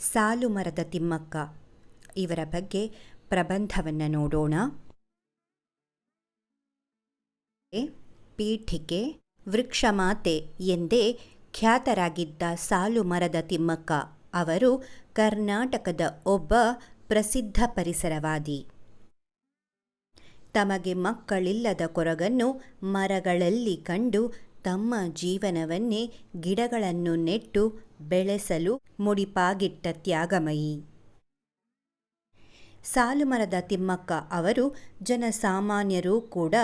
ಸಾಲು ಮರದ ತಿಮ್ಮಕ್ಕ, ಇವರ ಬಗ್ಗೆ ಪ್ರಬಂಧವನ್ನು ನೋಡೋಣ. ಪೀಠಿಕೆ ವೃಕ್ಷಮಾತೆ ಎಂದೇ ಖ್ಯಾತರಾಗಿದ್ದ ಸಾಲು ಮರದ ತಿಮ್ಮಕ್ಕ ಅವರು ಕರ್ನಾಟಕದ ಒಬ್ಬ ಪ್ರಸಿದ್ಧ ಪರಿಸರವಾದಿ. ತಮಗೆ ಮಕ್ಕಳಿಲ್ಲದ ಕೊರಗನ್ನು ಮರಗಳಲ್ಲಿ ಕಂಡು ತಮ್ಮ ಜೀವನವನ್ನೇ ಗಿಡಗಳನ್ನು ನೆಟ್ಟು ಬೆಳೆಸಲು ಮುಡಿಪಾಗಿಟ್ಟ ತ್ಯಾಗಮಯಿ. ಸಾಲುಮರದ ತಿಮ್ಮಕ್ಕ ಅವರು ಜನಸಾಮಾನ್ಯರು ಕೂಡ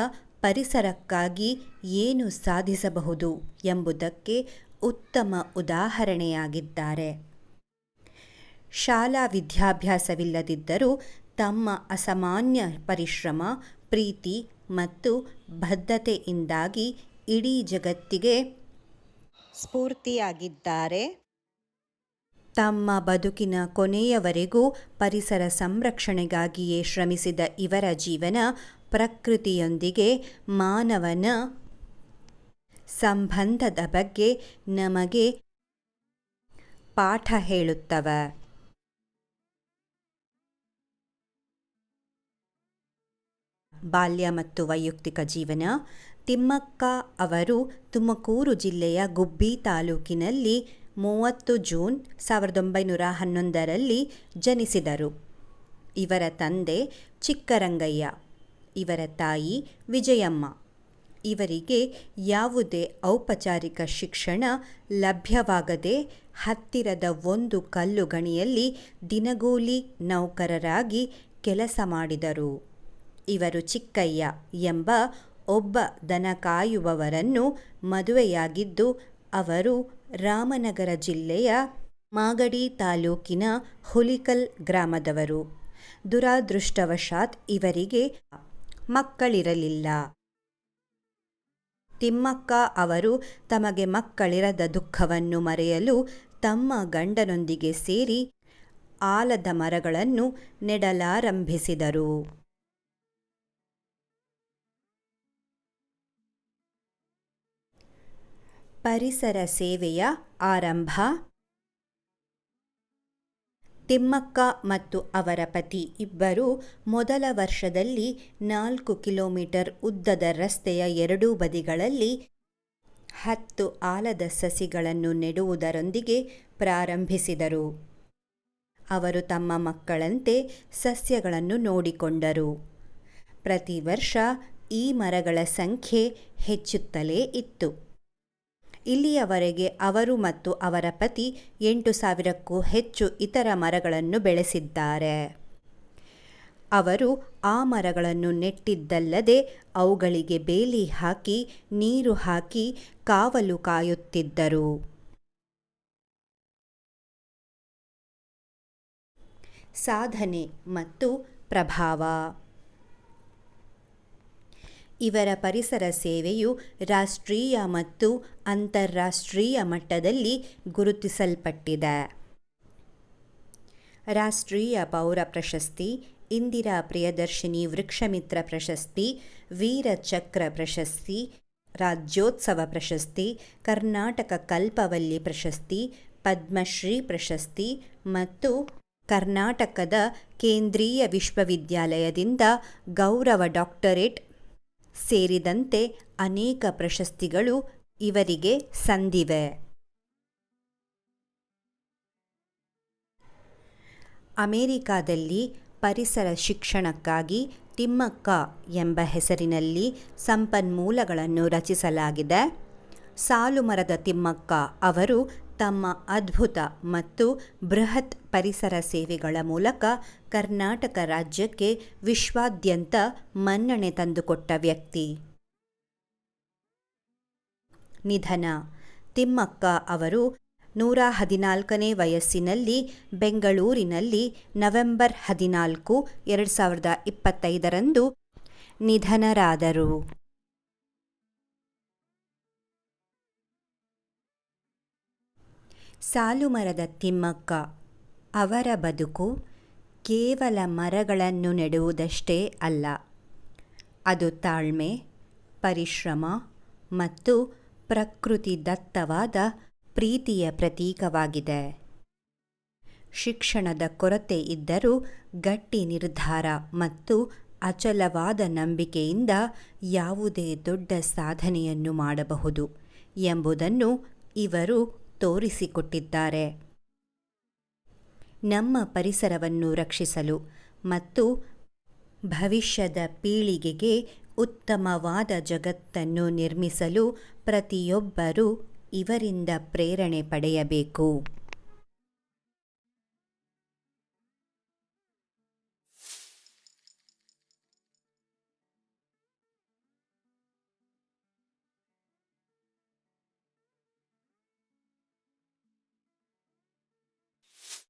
ಪರಿಸರಕ್ಕಾಗಿ ಏನು ಸಾಧಿಸಬಹುದು ಎಂಬುದಕ್ಕೆ ಉತ್ತಮ ಉದಾಹರಣೆಯಾಗಿದ್ದಾರೆ. ಶಾಲಾ ವಿದ್ಯಾಭ್ಯಾಸವಿಲ್ಲದಿದ್ದರೂ ತಮ್ಮ ಅಸಾಮಾನ್ಯ ಪರಿಶ್ರಮ, ಪ್ರೀತಿ ಮತ್ತು ಬದ್ಧತೆಯಿಂದಾಗಿ ಇಡೀ ಜಗತ್ತಿಗೆ ಸ್ಫೂರ್ತಿಯಾಗಿದ್ದಾರೆ. ತಮ್ಮ ಬದುಕಿನ ಕೊನೆಯವರೆಗೂ ಪರಿಸರ ಸಂರಕ್ಷಣೆಗಾಗಿಯೇ ಶ್ರಮಿಸಿದ ಇವರ ಜೀವನ ಪ್ರಕೃತಿಯೊಂದಿಗೆ ಮಾನವನ ಸಂಬಂಧದ ಬಗ್ಗೆ ನಮಗೆ ಪಾಠ ಹೇಳುತ್ತವೆ. ಬಾಲ್ಯ ಮತ್ತು ವೈಯಕ್ತಿಕ ಜೀವನ ತಿಮ್ಮಕ್ಕ ಅವರು ತುಮಕೂರು ಜಿಲ್ಲೆಯ ಗುಬ್ಬಿ ತಾಲೂಕಿನಲ್ಲಿ ಮೂವತ್ತು ಜೂನ್ ಸಾವಿರದ ಒಂಬೈನೂರ ಹನ್ನೊಂದರಲ್ಲಿ ಜನಿಸಿದರು. ಇವರ ತಂದೆ ಚಿಕ್ಕರಂಗಯ್ಯ, ಇವರ ತಾಯಿ ವಿಜಯಮ್ಮ. ಇವರಿಗೆ ಯಾವುದೇ ಔಪಚಾರಿಕ ಶಿಕ್ಷಣ ಲಭ್ಯವಾಗದೆ ಹತ್ತಿರದ ಒಂದು ಕಲ್ಲು ಗಣಿಯಲ್ಲಿ ದಿನಗೂಲಿ ನೌಕರರಾಗಿ ಕೆಲಸ ಮಾಡಿದರು. ಇವರು ಚಿಕ್ಕಯ್ಯ ಎಂಬ ಒಬ್ಬ ದನ ಕಾಯುವವರನ್ನು ಮದುವೆಯಾಗಿದ್ದು, ಅವರು ರಾಮನಗರ ಜಿಲ್ಲೆಯ ಮಾಗಡಿ ತಾಲೂಕಿನ ಹುಲಿಕಲ್ ಗ್ರಾಮದವರು. ದುರಾದೃಷ್ಟವಶಾತ್ ಇವರಿಗೆ ಮಕ್ಕಳಿರಲಿಲ್ಲ. ತಿಮ್ಮಕ್ಕ ಅವರು ತಮಗೆ ಮಕ್ಕಳಿರದ ದುಃಖವನ್ನು ಮರೆಯಲು ತಮ್ಮ ಗಂಡನೊಂದಿಗೆ ಸೇರಿ ಆಲದ ಮರಗಳನ್ನು ನೆಡಲಾರಂಭಿಸಿದರು. ಪರಿಸರ ಸೇವೆಯ ಆರಂಭ. ತಿಮ್ಮಕ್ಕ ಮತ್ತು ಅವರ ಪತಿ ಇಬ್ಬರು ಮೊದಲ ವರ್ಷದಲ್ಲಿ ನಾಲ್ಕು ಕಿಲೋಮೀಟರ್ ಉದ್ದದ ರಸ್ತೆಯ ಎರಡೂ ಬದಿಗಳಲ್ಲಿ ಹತ್ತು ಆಲದ ಸಸಿಗಳನ್ನು ನೆಡುವುದರೊಂದಿಗೆ ಪ್ರಾರಂಭಿಸಿದರು. ಅವರು ತಮ್ಮ ಮಕ್ಕಳಂತೆ ಸಸ್ಯಗಳನ್ನು ನೋಡಿಕೊಂಡರು. ಪ್ರತಿ ವರ್ಷ ಈ ಮರಗಳ ಸಂಖ್ಯೆ ಹೆಚ್ಚುತ್ತಲೇ ಇತ್ತು. ಇಲ್ಲಿಯವರೆಗೆ ಅವರು ಮತ್ತು ಅವರ ಪತಿ ಎಂಟು ಸಾವಿರಕ್ಕೂ ಹೆಚ್ಚು ಇತರ ಮರಗಳನ್ನು ಬೆಳೆಸಿದ್ದಾರೆ. ಅವರು ಆ ಮರಗಳನ್ನು ನೆಟ್ಟಿದ್ದಲ್ಲದೆ ಅವುಗಳಿಗೆ ಬೇಲಿ ಹಾಕಿ, ನೀರು ಹಾಕಿ ಕಾವಲು ಕಾಯುತ್ತಿದ್ದರು. ಸಾಧನೆ ಮತ್ತು ಪ್ರಭಾವ ಇವರ ಪರಿಸರ ಸೇವೆಯು ರಾಷ್ಟ್ರೀಯ ಮತ್ತು ಅಂತಾರಾಷ್ಟ್ರೀಯ ಮಟ್ಟದಲ್ಲಿ ಗುರುತಿಸಲ್ಪಟ್ಟಿದೆ. ರಾಷ್ಟ್ರೀಯ ಪೌರ ಪ್ರಶಸ್ತಿ, ಇಂದಿರಾ ಪ್ರಿಯದರ್ಶಿನಿ ವೃಕ್ಷಮಿತ್ರ ಪ್ರಶಸ್ತಿ ವೀರಚಕ್ರ ಪ್ರಶಸ್ತಿ, ರಾಜ್ಯೋತ್ಸವ ಪ್ರಶಸ್ತಿ, ಕರ್ನಾಟಕ ಕಲ್ಪವಲ್ಲಿ ಪ್ರಶಸ್ತಿ, ಪದ್ಮಶ್ರೀ ಪ್ರಶಸ್ತಿ ಮತ್ತು ಕರ್ನಾಟಕದ ಕೇಂದ್ರೀಯ ವಿಶ್ವವಿದ್ಯಾಲಯದಿಂದ ಗೌರವ ಡಾಕ್ಟರೇಟ್ ಸೇರಿದಂತೆ ಅನೇಕ ಪ್ರಶಸ್ತಿಗಳು ಇವರಿಗೆ ಸಂದಿವೆ. ಅಮೆರಿಕಾದಲ್ಲಿ ಪರಿಸರ ಶಿಕ್ಷಣಕ್ಕಾಗಿ ತಿಮ್ಮಕ್ಕ ಎಂಬ ಹೆಸರಿನಲ್ಲಿ ಸಂಪನ್ಮೂಲಗಳನ್ನು ರಚಿಸಲಾಗಿದೆ. ಸಾಲುಮರದ ತಿಮ್ಮಕ್ಕ ಅವರು ತಮ್ಮ ಅದ್ಭುತ ಮತ್ತು ಬೃಹತ್ ಪರಿಸರ ಸೇವೆಗಳ ಮೂಲಕ ಕರ್ನಾಟಕ ರಾಜ್ಯಕ್ಕೆ ವಿಶ್ವಾದ್ಯಂತ ಮನ್ನಣೆ ತಂದುಕೊಟ್ಟ ವ್ಯಕ್ತಿ. ನಿಧನ. ತಿಮ್ಮಕ್ಕ ಅವರು ನೂರ ಹದಿನಾಲ್ಕನೇ ವಯಸ್ಸಿನಲ್ಲಿ ಬೆಂಗಳೂರಿನಲ್ಲಿ ನವೆಂಬರ್ ಹದಿನಾಲ್ಕು, ಎರಡು ಸಾವಿರದ ಇಪ್ಪತ್ತೈದರಂದು ನಿಧನರಾದರು. ಸಾಲುಮರದ ತಿಮ್ಮಕ್ಕ, ಅವರ ಬದುಕು ಕೇವಲ ಮರಗಳನ್ನು ನೆಡುವುದಷ್ಟೇ ಅಲ್ಲ. ಅದು ತಾಳ್ಮೆ, ಪರಿಶ್ರಮ ಮತ್ತು ಪ್ರಕೃತಿ ದತ್ತವಾದ ಪ್ರೀತಿಯ ಪ್ರತೀಕವಾಗಿದೆ. ಶಿಕ್ಷಣದ ಕೊರತೆ ಇದ್ದರೂ ಗಟ್ಟಿ ನಿರ್ಧಾರ ಮತ್ತು ಅಚಲವಾದ ನಂಬಿಕೆಯಿಂದ ಯಾವುದೇ ದೊಡ್ಡ ಸಾಧನೆಯನ್ನು ಮಾಡಬಹುದು ಎಂಬುದನ್ನು ಇವರು ತೋರಿಸಿಕೊಟ್ಟಿದ್ದಾರೆ. ನಮ್ಮ ಪರಿಸರವನ್ನು ರಕ್ಷಿಸಲು ಮತ್ತು ಭವಿಷ್ಯದ ಪೀಳಿಗೆಗೆ ಉತ್ತಮವಾದ ಜಗತ್ತನ್ನು ನಿರ್ಮಿಸಲು ಪ್ರತಿಯೊಬ್ಬರೂ ಇವರಿಂದ ಪ್ರೇರಣೆ ಪಡೆಯಬೇಕು.